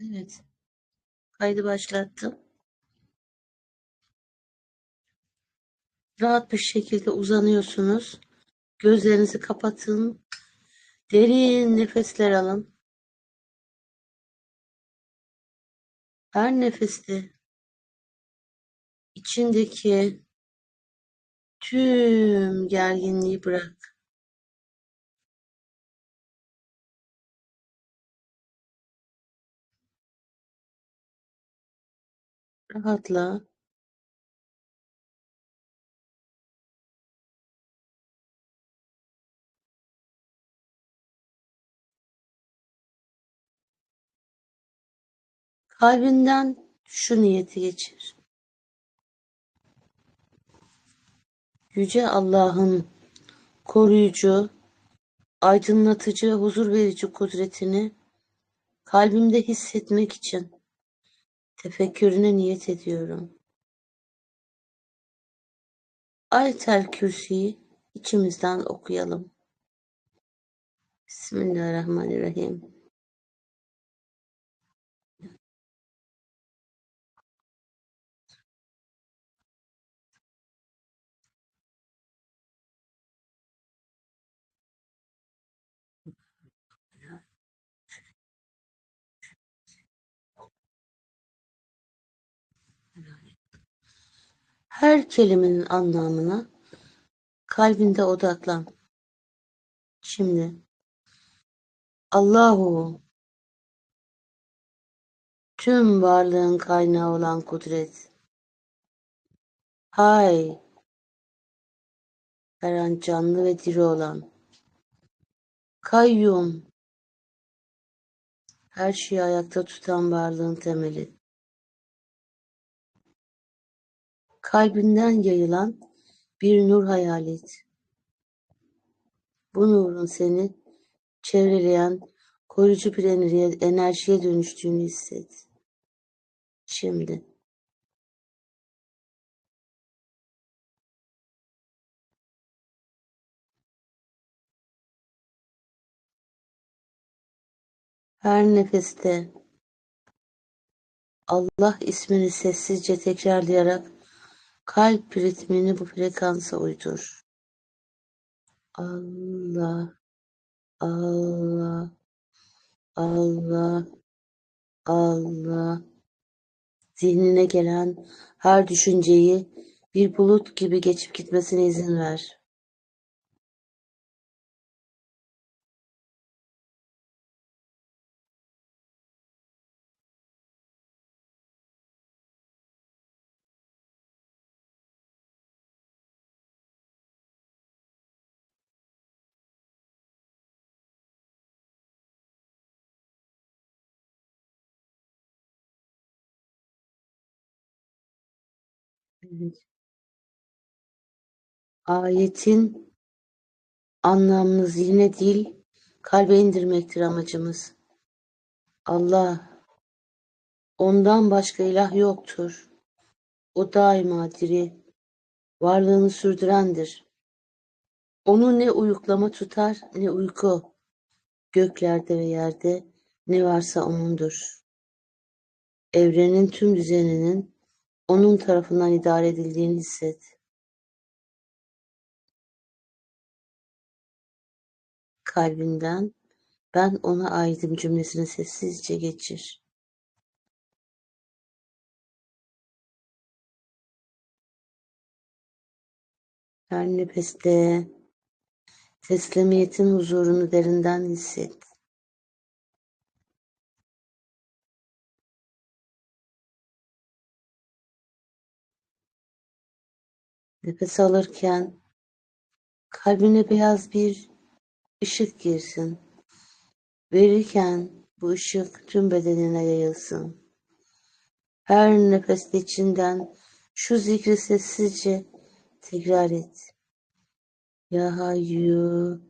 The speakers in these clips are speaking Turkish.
Evet. Kaydı başlattım. Rahat bir şekilde uzanıyorsunuz. Gözlerinizi kapatın. Derin nefesler alın. Her nefeste içindeki tüm gerginliği bırak. Rahatla. Kalbinden şu niyeti geçir. Yüce Allah'ın koruyucu, aydınlatıcı, huzur verici kudretini kalbimde hissetmek için tefekkürüne niyet ediyorum. Ayetel Kürsi'yi içimizden okuyalım. Bismillahirrahmanirrahim. Her kelimenin anlamına kalbinde odaklan. Şimdi Allahu tüm varlığın kaynağı olan kudret. Hay her an canlı ve diri olan. Kayyum her şeyi ayakta tutan varlığın temeli. Kalbinden yayılan bir nur hayal et. Bu nurun seni çevreleyen koruyucu bir enerjiye dönüştüğünü hisset. Şimdi. Her nefeste Allah ismini sessizce tekrarlayarak kalp ritmini bu frekansa uydur. Allah, Allah, Allah, Allah. Zihnine gelen her düşünceyi bir bulut gibi geçip gitmesine izin ver. Ayetin anlamını zihne değil, kalbe indirmektir amacımız. Allah, ondan başka ilah yoktur. O daima diri, varlığını sürdürendir. Onu ne uyuklama tutar ne uyku. Göklerde ve yerde ne varsa O'nundur. Evrenin tüm düzeninin O'nun tarafından idare edildiğini hisset. Kalbinden ben ona aitim cümlesini sessizce geçir. Her nefeste teslimiyetin huzurunu derinden hisset. Nefes alırken kalbine beyaz bir ışık girsin. Verirken bu ışık tüm bedenine yayılsın. Her nefeste içinden şu zikri sessizce tekrar et. Ya Hayyu,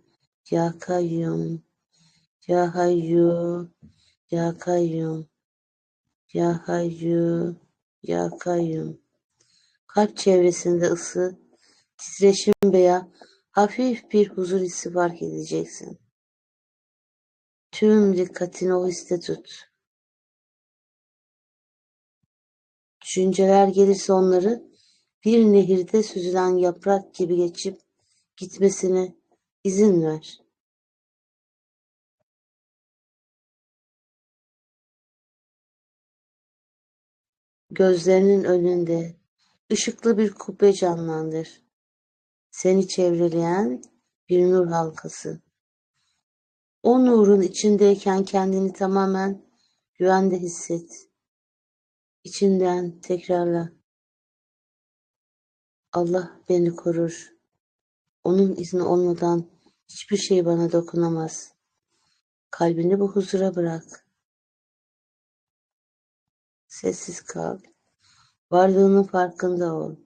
Ya Kayyum, Ya Hayyu, Ya Kayyum, Ya Hayyu, Ya Kayyum. Kalp çevresinde ısı, titreşim veya hafif bir huzur hissi fark edeceksin. Tüm dikkatini o hisse tut. Düşünceler gelirse onları bir nehirde süzülen yaprak gibi geçip gitmesine izin ver. Gözlerinin önünde ışıklı bir kubbe canlandır. Seni çevreleyen bir nur halkası. O nurun içindeyken kendini tamamen güvende hisset. İçinden tekrarla. Allah beni korur. Onun izni olmadan hiçbir şey bana dokunamaz. Kalbini bu huzura bırak. Sessiz kal. Varlığının farkında ol.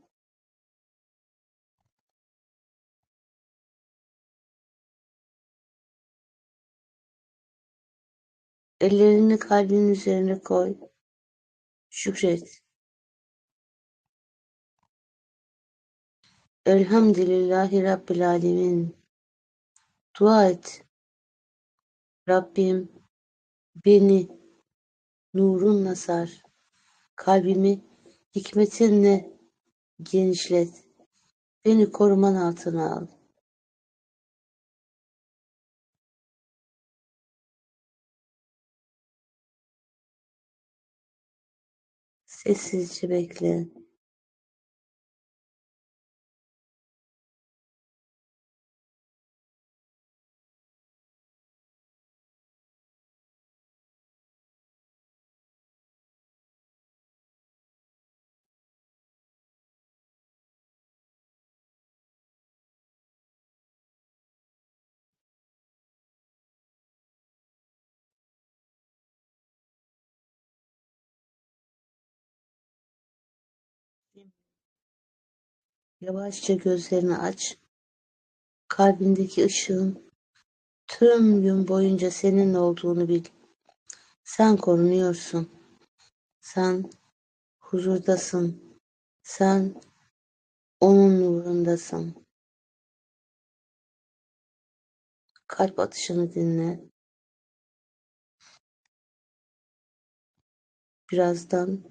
Ellerini kalbinin üzerine koy. Şükret. Elhamdülillahi Rabbil Alemin. Dua et. Rabbim beni nurunla sar. Kalbimi hikmetinle genişlet. Beni koruman altına al. Sessizce bekle. Yavaşça gözlerini aç. Kalbindeki ışığın tüm gün boyunca senin olduğunu bil. Sen korunuyorsun. Sen huzurdasın. Sen onun nurundasın. Kalp atışını dinle. Birazdan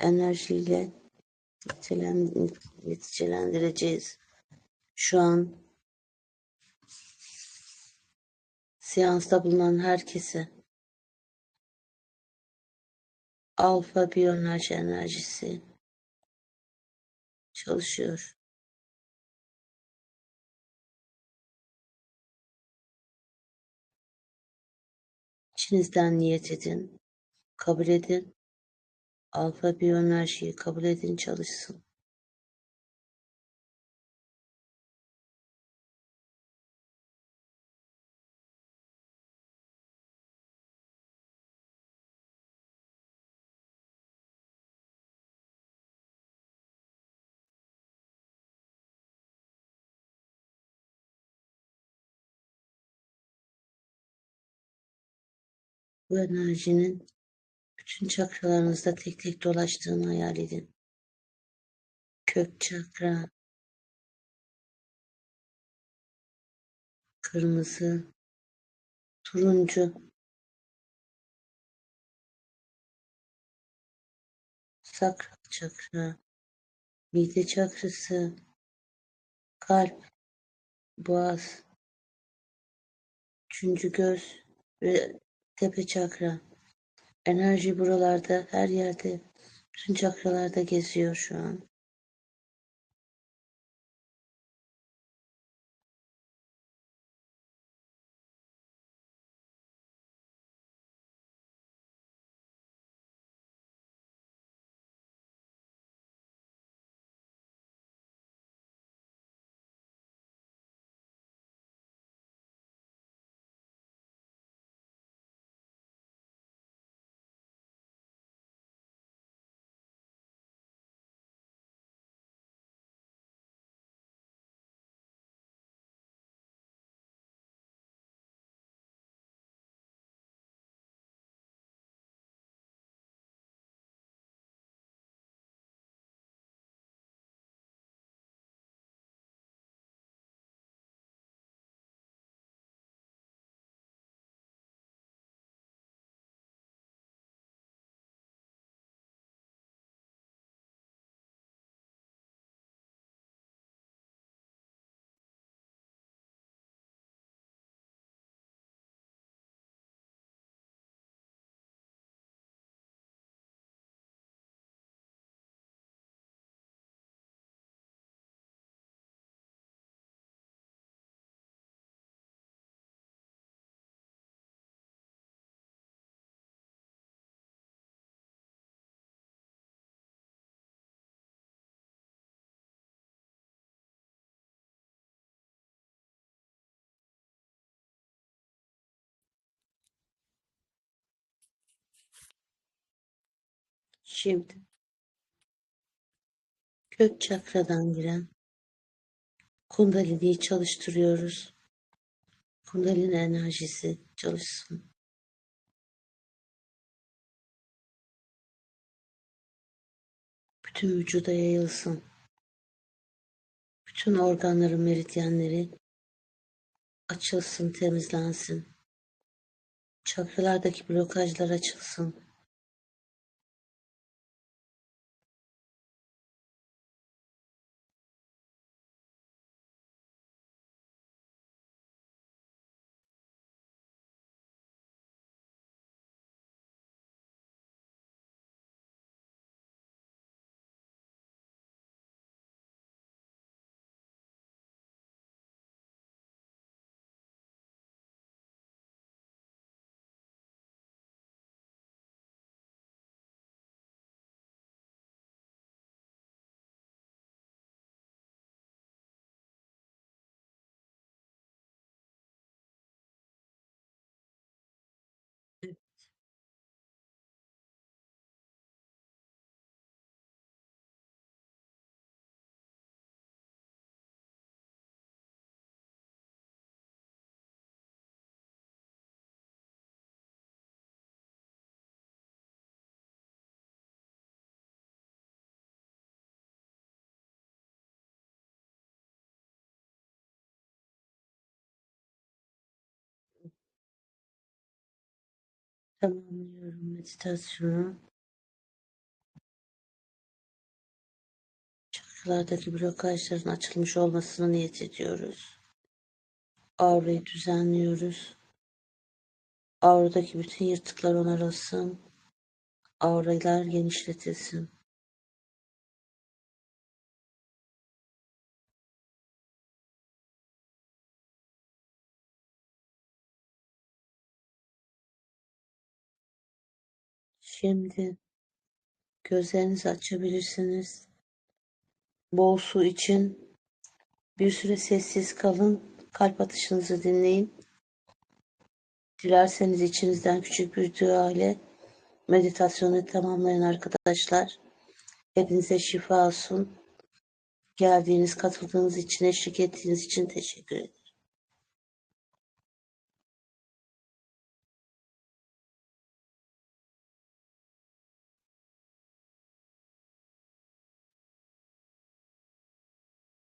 enerjiyle neticelendireceğiz. Şu an seansta bulunan herkese alfa biyoenerji enerjisi çalışıyor. İçinizden niyet edin, kabul edin. Alfa biyoenerjiyi kabul edin, çalışsın. Bu enerjinin bütün çakralarınızda tek tek dolaştığını hayal edin. Kök çakra, kırmızı, turuncu, sakral çakra, mide çakrası, kalp, boğaz, üçüncü göz ve tepe çakra. Enerji buralarda, her yerde, bütün çakralarda geziyor şu an. Şimdi kök çakradan giren kundaliniyi çalıştırıyoruz. Kundalini enerjisi çalışsın. Bütün vücuda yayılsın. Bütün organların meridyenleri açılsın, temizlensin. Çakralardaki blokajlar açılsın. Tamamlıyorum meditasyonu. Çakralardaki blokajların açılmış olmasını niyet ediyoruz. Aurayı düzenliyoruz. Auradaki bütün yırtıklar onarılsın. Auralar genişletilsin. Şimdi gözlerinizi açabilirsiniz. Bol su için bir süre sessiz kalın. Kalp atışınızı dinleyin. Dilerseniz içinizden küçük bir dua ile meditasyonu tamamlayın arkadaşlar. Hepinize şifa olsun. Geldiğiniz, katıldığınız için, eşlik ettiğiniz için teşekkür ederim.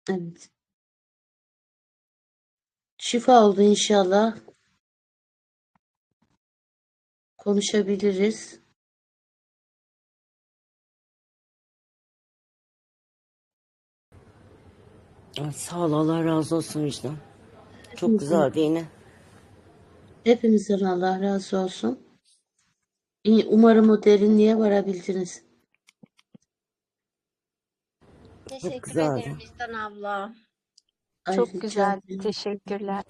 Evet. Şifa oldu inşallah. Konuşabiliriz. Ay, sağ ol Allah razı olsun vicdan. Çok güzeldi yine. Hepimizden Allah razı olsun. İyi, Umarım o derinliğe varabildiniz. Teşekkür güzeldi. ederim Vicdan abla. Ay, Çok rica güzel. Teşekkürler.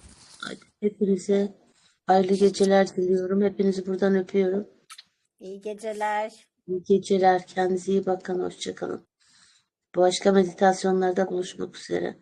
Hepinize hayırlı geceler diliyorum. Hepinizi buradan öpüyorum. İyi geceler. İyi geceler. Kendinize iyi bakın. Hoşçakalın. Başka meditasyonlarda buluşmak üzere.